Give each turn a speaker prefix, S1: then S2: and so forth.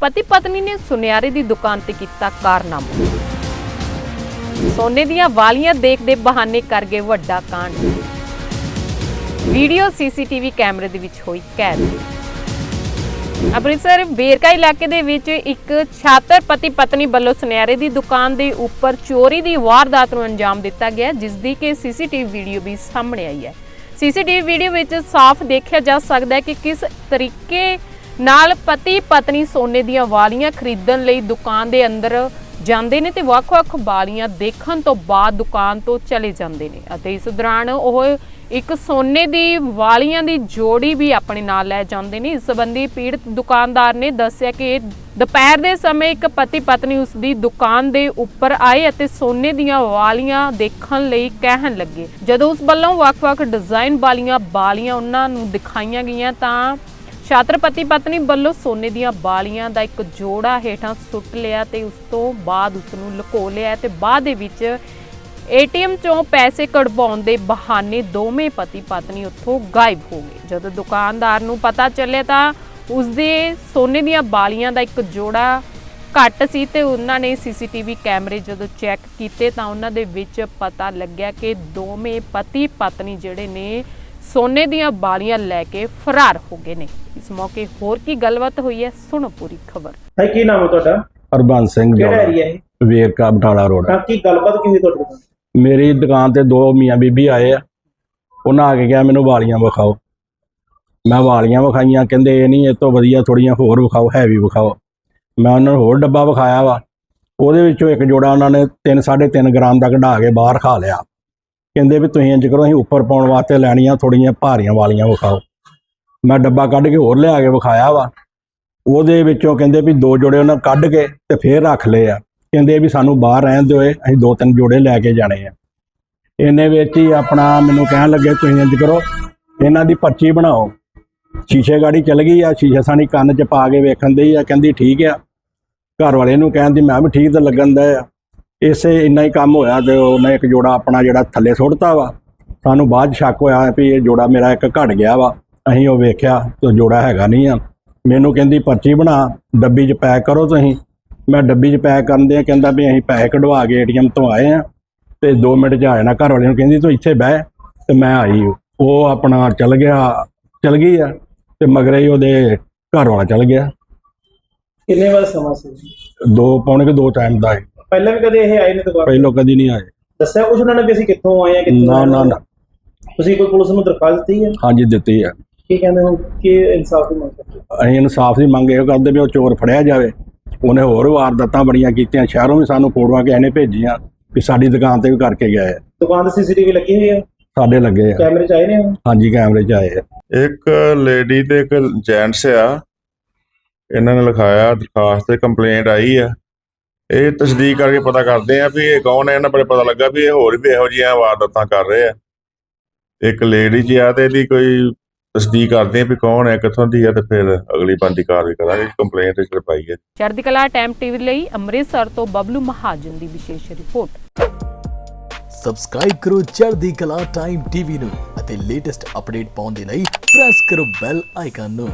S1: ਪਤੀ ਪਤਨੀ ਨੇ ਸੁਨਿਆਰੇ ਦੀ ਦੁਕਾਨ ਤੇ ਕੀਤਾ ਕਾਰਨਾਮਾ। ਸੋਨੇ ਦੀਆਂ ਵਾਲੀਆਂ ਦੇਖਦੇ ਬਹਾਨੇ ਕਰ ਗਏ ਵੱਡਾ ਕਾਂਡ। ਵੀਡੀਓ ਸੀਸੀਟੀਵੀ ਕੈਮਰੇ ਦੇ ਵਿੱਚ ਹੋਈ ਕੈਦ। ਅੰਮ੍ਰਿਤਸਰ ਵੇਰਕਾ ਇਲਾਕੇ ਦੇ ਵਿੱਚ ਇੱਕ ਛਾਤਰ ਪਤੀ ਪਤਨੀ ਵੱਲੋਂ ਸੁਨਿਆਰੇ ਦੀ ਦੁਕਾਨ ਦੇ ਉੱਪਰ ਚੋਰੀ ਦੀ ਵਾਰਦਾਤ ਨੂੰ ਅੰਜਾਮ ਦਿੱਤਾ ਗਿਆ, ਜਿਸ ਦੀ ਕਿ ਸੀਸੀਟੀਵੀ ਵੀਡੀਓ ਵੀ ਸਾਹਮਣੇ ਆਈ ਹੈ। ਸੀਸੀਟੀਵੀ ਵੀਡੀਓ ਵਿੱਚ ਸਾਫ਼ ਦੇਖਿਆ ਜਾ ਸਕਦਾ ਹੈ ਕਿ ਕਿਸ ਤਰੀਕੇ ਨਾਲ ਪਤੀ ਪਤਨੀ ਸੋਨੇ ਦੀਆਂ ਵਾਲੀਆਂ ਖਰੀਦਣ ਲਈ ਦੁਕਾਨ ਦੇ ਅੰਦਰ ਜਾਂਦੇ ਨੇ ਤੇ ਵੱਖ-ਵੱਖ ਵਾਲੀਆਂ ਦੇਖਣ ਤੋਂ ਬਾਅਦ ਦੁਕਾਨ ਤੋਂ ਚਲੇ ਜਾਂਦੇ ਨੇ ਅਤੇ ਇਸ ਦੌਰਾਨ ਉਹ ਇੱਕ ਸੋਨੇ ਦੀ ਵਾਲੀਆਂ ਦੀ ਜੋੜੀ ਵੀ ਆਪਣੇ ਨਾਲ ਲੈ ਜਾਂਦੇ ਨੇ। ਇਸ ਸੰਬੰਧੀ ਪੀੜਤ ਦੁਕਾਨਦਾਰ ਨੇ ਦੱਸਿਆ ਕਿ ਦੁਪਹਿਰ ਦੇ ਸਮੇਂ ਇੱਕ ਪਤੀ ਪਤਨੀ ਉਸ ਦੀ ਦੁਕਾਨ ਦੇ ਉੱਪਰ ਆਏ ਅਤੇ ਸੋਨੇ ਦੀਆਂ ਵਾਲੀਆਂ ਦੇਖਣ ਲਈ ਕਹਿਣ ਲੱਗੇ। ਜਦੋਂ ਉਸ ਵੱਲੋਂ ਵੱਖ-ਵੱਖ ਡਿਜ਼ਾਈਨ ਵਾਲੀਆਂ ਵਾਲੀਆਂ ਉਹਨਾਂ ਨੂੰ ਦਿਖਾਈਆਂ ਗਈਆਂ ਤਾਂ ਛਾਤਰ ਪਤੀ ਪਤਨੀ ਵੱਲੋਂ ਸੋਨੇ ਦੀਆਂ ਬਾਲੀਆਂ ਦਾ ਇੱਕ ਜੋੜਾ ਹੇਠਾਂ ਸੁੱਟ ਲਿਆ ਤੇ ਉਸ ਤੋਂ ਬਾਅਦ ਉਸ ਨੂੰ ਲੁਕੋ ਲਿਆ ਤੇ ਬਾਅਦ ਦੇ ਵਿੱਚ ਏਟੀਐਮ ਚੋਂ ਪੈਸੇ ਕਢਵਾਉਣ ਦੇ ਬਹਾਨੇ ਦੋਵੇਂ ਪਤੀ ਪਤਨੀ ਉੱਥੋਂ ਗਾਇਬ ਹੋ ਗਏ। ਜਦੋਂ ਦੁਕਾਨਦਾਰ ਨੂੰ ਪਤਾ ਚੱਲਿਆ ਤਾਂ ਉਸਦੇ ਸੋਨੇ ਦੀਆਂ ਬਾਲੀਆਂ ਦਾ ਇੱਕ ਜੋੜਾ ਘੱਟ ਸੀ ਤੇ ਉਹਨਾਂ ਨੇ ਸੀਸੀਟੀਵੀ ਕੈਮਰੇ ਜਦੋਂ ਚੈੱਕ ਕੀਤੇ ਤਾਂ ਉਹਨਾਂ ਦੇ ਵਿੱਚ ਪਤਾ ਲੱਗਿਆ ਕਿ ਦੋਵੇਂ ਪਤੀ ਪਤਨੀ ਜਿਹੜੇ ਨੇ ਸੋਨੇ ਦੀਆਂ ਬਾਲੀਆਂ ਲੈ ਕੇ ਫਰਾਰ ਹੋ ਗਏ ਨੇ। ਇਸ ਮੌਕੇ ਹੋਰ ਕੀ ਗੱਲਬਾਤ ਹੋਈ ਹੈ ਸੁਣੋ ਪੂਰੀ ਖਬਰ।
S2: ਹਾਂ ਕੀ ਨਾਮ ਹੈ ਤੁਹਾਡਾ?
S3: ਹਰਬੰਸ ਸਿੰਘ
S2: ਕਿਹੜਾ
S3: ਜੋੜਾ
S2: ਏਰੀਆ ਹੈ
S3: ਵੇਰਕਾ ਬਟਾਲਾ ਰੋਡ।
S2: ਤਾਂ ਕੀ ਗੱਲਬਾਤ ਕੀ ਹੋਈ ਤੁਹਾਡੇ ਨਾਲ?
S3: ਮੇਰੀ ਦੁਕਾਨ ਤੇ ਦੋ ਮੀਆਂ ਬੀਬੀ ਆਏ ਆ। ਉਹਨਾਂ ਆ ਕੇ ਕਿਹਾ ਮੈਨੂੰ ਵਾਲੀਆਂ ਵਿਖਾਓ। ਮੈਂ ਵਾਲੀਆਂ ਵਿਖਾਈਆਂ ਕਹਿੰਦੇ ਇਹ ਨਹੀਂ ਇਹ ਤੋਂ ਵਧੀਆ ਥੋੜੀਆਂ ਹੋਰ ਵਿਖਾਓ ਹੈਵੀ ਵਿਖਾਓ। ਮੈਂ ਉਹਨਾਂ ਨੂੰ ਹੋਰ ਡੱਬਾ ਵਿਖਾਇਆ ਵਾ। ਉਹਦੇ ਵਿੱਚੋਂ ਇੱਕ ਜੋੜਾ ਉਹਨਾਂ ਨੇ 3 3.5 ਗ੍ਰਾਮ ਦਾ ਕਢਾ ਕੇ ਬਾਹਰ ਖਾ ਲਿਆ। ਕਹਿੰਦੇ ਵੀ ਤੁਸੀਂ ਇੰਜ ਕਰੋ ਅਸੀਂ ਉੱਪਰ ਪਾਉਣ ਵਾਸਤੇ ਲੈਣੀਆਂ ਥੋੜੀਆਂ ਭਾਰੀਆਂ ਵਾਲੀਆਂ ਵਿਖਾਓ। ਮੈਂ ਡੱਬਾ ਕੱਢ ਕੇ ਹੋਰ ਲਿਆ ਕੇ ਵਿਖਾਇਆ ਵਾ। ਉਹਦੇ ਵਿੱਚੋਂ ਕਹਿੰਦੇ ਵੀ ਦੋ ਜੋੜੇ ਉਹਨਾਂ ਕੱਢ ਕੇ ਤੇ ਫੇਰ ਰੱਖ ਲਏ ਆ। ਕਹਿੰਦੇ ਵੀ ਸਾਨੂੰ ਬਾਹਰ ਰਹਿਣ ਦਿਓ ਇਹ, ਅਸੀਂ ਦੋ ਤਿੰਨ ਜੋੜੇ ਲੈ ਕੇ ਜਾਣੇ ਆ। ਇਹਨੇ ਵਿੱਚ ਹੀ ਆਪਣਾ ਮੈਨੂੰ ਕਹਿਣ ਲੱਗੇ ਤੁਸੀਂ ਇੰਜ ਕਰੋ ਇਹਨਾਂ ਦੀ ਪਰਚੀ ਬਣਾਓ। ਸ਼ੀਸ਼ੇ ਗਾੜੀ ਚੱਲ ਗਈ ਆ ਸ਼ੀਸ਼ੇ ਸਾਨੀ ਕੰਨ 'ਚ ਪਾ ਕੇ ਵੇਖਣ ਦੇ ਆ ਕਹਿੰਦੀ ਠੀਕ ਆ। ਘਰ ਵਾਲੇ ਨੂੰ ਕਹਿੰਦੀ ਮੈਂ ਵੀ ਠੀਕ ਤਾਂ ਲੱਗਣ ਦਾ ਆ। ਇਸੇ ਇੰਨਾ ਹੀ ਕੰਮ ਹੋਇਆ ਤੇ ਉਹਨੇ ਇੱਕ ਜੋੜਾ ਆਪਣਾ ਜਿਹੜਾ ਥੱਲੇ ਸੁੱਟਤਾ ਵਾ। ਸਾਨੂੰ ਬਾਅਦ ਸ਼ੱਕ ਹੋਇਆ ਵੀ ਇਹ ਜੋੜਾ ਮੇਰਾ ਇੱਕ ਘਟ ਗਿਆ ਵਾ। ਅਸੀਂ ਉਹ ਵੇਖਿਆ ਤੇ ਜੋੜਾ ਹੈਗਾ ਨਹੀਂ ਆ। ਮੈਨੂੰ ਕਹਿੰਦੀ ਪਰਚੀ ਬਣਾ ਡੱਬੀ 'ਚ ਪੈਕ ਕਰੋ ਤੁਸੀਂ। ਮੈਂ ਡੱਬੀ 'ਚ ਪੈਕ ਕਰਨ ਦੇ ਕਹਿੰਦਾ ਵੀ ਅਸੀਂ ਪੈਸੇ ਕਢਵਾ ਕੇ ਏਟੀਐਮ ਤੋਂ ਆਏ ਆ ਤੇ 2 ਮਿੰਟ 'ਚ ਆ ਜਾਣਾ ਘਰ ਵਾਲੇ ਨੂੰ। ਕਹਿੰਦੀ ਤੂੰ ਇੱਥੇ ਬਹਿ ਤੇ ਮੈਂ ਆਈ ਉਹ ਆਪਣਾ ਚਲ ਗਿਆ ਚਲ ਗਈ ਆ ਤੇ ਮਗਰੇ ਹੀ ਉਹਦੇ ਘਰ ਵਾਲਾ ਚਲ ਗਿਆ।
S2: ਕਿੰਨੇ ਵਾਰ ਸਮਾਂ ਸੀ?
S3: ਦੋ ਪੌਣੇ ਕੇ ਦੋ ਟਾਈਮ ਦਾ ਹੈ
S2: ਪਹਿਲਾਂ ਵੀ ਕਦੇ ਇਹ ਆਏ ਨੇ ਦੁਕਾਨ
S3: ਪਹਿਲੋਂ ਕਦੀ ਨਹੀਂ ਆਏ।
S2: ਦੱਸਿਆ ਕੁਛ ਉਹਨਾਂ ਨੇ ਵੀ ਅਸੀਂ ਕਿੱਥੋਂ ਆਏ ਆ ਕਿੱਥੋਂ
S3: ਨਾ
S2: ਆਏ
S3: ਨਾ
S2: ਹਾਂ?
S3: ਨਾ।
S2: ਤੁਸੀਂ ਕੋਈ ਪੁਲਿਸ ਨੂੰ ਦਰਖਾਸਤ ਦਿੱਤੀ ਹੈ
S3: ਹਾਂਜੀ ਦਿੱਤੀ ਆ।
S2: ਕੀ ਕਹਿੰਦੇ ਹੋ ਕਿ ਇਨਸਾਫ ਦੀ ਮੰਗ ਕਰਦੇ? ਹੋ?
S3: ਅਸੀਂ ਇਨਸਾਫ ਦੀ ਮੰਗ ਇਹ ਕਰਦੇ ਵੀ ਉਹ ਚੋਰ ਫੜਿਆ ਜਾਵੇ। ਉਹਨੇ ਹੋਰ ਵਾਰਦਾਤਾਂ ਬੜੀਆਂ ਕੀਤੀਆਂ ਸ਼ਹਿਰੋਂ ਵੀ ਸਾਨੂੰ ਫੋਟੋਆਂ ਕਿਸੇ ਨੇ ਭੇਜੀਆਂ ਵੀ ਸਾਡੀ ਦੁਕਾਨ ਤੇ ਵੀ ਕਰਕੇ ਗਏ ਆ।
S2: ਦੁਕਾਨ ਤੇ ਸੀਸੀਟੀਵੀ ਲੱਗੀ ਹੋਈ ਹੈ
S3: ਸਾਡੇ ਲੱਗੇ ਆ।
S2: ਕੈਮਰੇ ਚ ਆਏ ਨੇ ਉਹ?
S3: ਹਾਂਜੀ ਕੈਮਰੇ 'ਚ ਆਏ ਆ।
S4: ਇੱਕ ਲੇਡੀ ਤੇ ਇੱਕ ਜੈਂਟਸ ਆ। ਇਹਨਾਂ ਨੇ ਲਿਖਾਇਆ ਦਰਖਾਸਤ ਤੇ ਕੰਪਲੇਂਟ ਆਈ ਆ। ਇਹ ਤਸਦੀਕ ਕਰਕੇ ਪਤਾ ਕਰਦੇ ਆ ਵੀ ਇਹ ਕੌਣ ਹੈ ਇਹਨਾਂ ਬਾਰੇ ਪਤਾ ਲੱਗਾ ਵੀ ਇਹ ਹੋਰ ਵੀ ਇਹੋ ਜਿਹੀਆਂ ਵਾਰਦਾਤਾਂ ਕਰ ਰਹੇ ਆ। ਇੱਕ ਲੇਡੀ ਜੀ ਆ ਤੇ ਇਹਦੀ ਕੋਈ ਤਸਦੀਕ ਕਰਦੇ ਆ ਵੀ ਕੌਣ ਹੈ ਕਿੱਥੋਂ ਦੀ ਆ ਤੇ ਫਿਰ ਅਗਲੀ ਬੰਦੀ ਕਾਰਵਾਈ ਕਰਾਂਗੇ ਕੰਪਲੇਂਟ ਇਸ ਪਾਈ ਹੈ।
S1: ਚੜ੍ਹਦੀ ਕਲਾ ਟਾਈਮ ਟੀਵੀ ਲਈ ਅੰਮ੍ਰਿਤਸਰ ਤੋਂ ਬਬਲੂ ਮਹਾਜਨ ਦੀ ਵਿਸ਼ੇਸ਼ ਰਿਪੋਰਟ।
S5: ਸਬਸਕ੍ਰਾਈਬ ਕਰੋ ਚੜ੍ਹਦੀ ਕਲਾ ਟਾਈਮ ਟੀਵੀ ਨੂੰ ਅਤੇ ਲੇਟੈਸਟ ਅਪਡੇਟ ਪਾਉਣ ਦੇ ਲਈ ਪ੍ਰੈਸ ਕਰੋ ਬੈਲ ਆਈਕਨ ਨੂੰ।